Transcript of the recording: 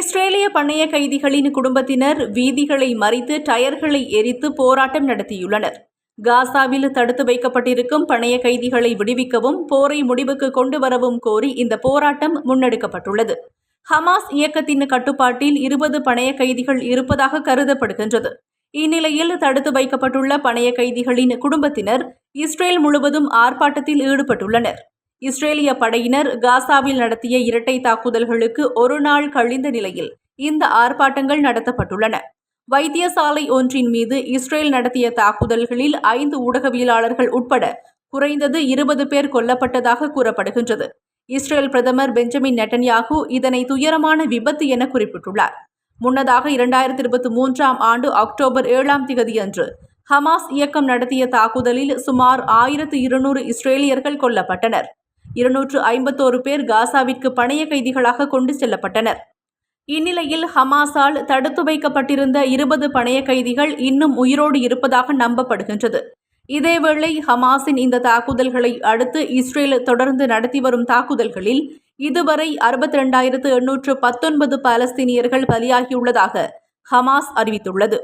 இஸ்ரேலிய பணைய கைதிகளின் குடும்பத்தினர் வீதிகளை மறித்து டயர்களை எரித்து போராட்டம் நடத்தியுள்ளனர். காசாவில் தடுத்து வைக்கப்பட்டிருக்கும் பணைய கைதிகளை விடுவிக்கவும் போரை முடிவுக்கு கொண்டு வரவும் கோரி இந்த போராட்டம் முன்னெடுக்கப்பட்டுள்ளது. ஹமாஸ் இயக்கத்தின் கட்டுப்பாட்டில் இருபது பணைய கைதிகள் இருப்பதாக கருதப்படுகின்றது. இந்நிலையில் தடுத்து வைக்கப்பட்டுள்ள பணைய கைதிகளின் குடும்பத்தினர் இஸ்ரேல் முழுவதும் ஆர்ப்பாட்டத்தில் ஈடுபட்டுள்ளனர். இஸ்ரேலிய படையினர் காசாவில் நடத்திய இரட்டை தாக்குதல்களுக்கு ஒரு நாள் கழிந்த நிலையில் இந்த ஆர்ப்பாட்டங்கள் நடத்தப்பட்டுள்ளன. வைத்தியசாலை ஒன்றின் மீது இஸ்ரேல் நடத்திய தாக்குதல்களில் ஐந்து ஊடகவியலாளர்கள் உட்பட குறைந்தது இருபது பேர் கொல்லப்பட்டதாக கூறப்படுகின்றது. இஸ்ரேல் பிரதமர் பெஞ்சமின் நெட்டன்யாகு இதனை துயரமான விபத்து என குறிப்பிட்டுள்ளார். முன்னதாக இரண்டாயிரத்தி இருபத்தி மூன்றாம் ஆண்டு அக்டோபர் ஏழாம் திகதியன்று ஹமாஸ் இயக்கம் நடத்திய தாக்குதலில் சுமார் ஆயிரத்து இருநூறு இஸ்ரேலியர்கள் கொல்லப்பட்டனர். இருநூற்று ஐம்பத்தோரு பேர் காசாவிற்கு பணைய கைதிகளாக கொண்டு செல்லப்பட்டனர். இந்நிலையில் ஹமாஸால் தடுத்து வைக்கப்பட்டிருந்த இருபது பணைய கைதிகள் இன்னும் உயிரோடு இருப்பதாக நம்பப்படுகின்றது. இதேவேளை ஹமாஸின் இந்த தாக்குதல்களை அடுத்து இஸ்ரேல் தொடர்ந்து நடத்தி வரும் தாக்குதல்களில் இதுவரை அறுபத்தி ரெண்டாயிரத்து எண்ணூற்று பத்தொன்பது பாலஸ்தீனியர்கள் பலியாகியுள்ளதாக ஹமாஸ் அறிவித்துள்ளது.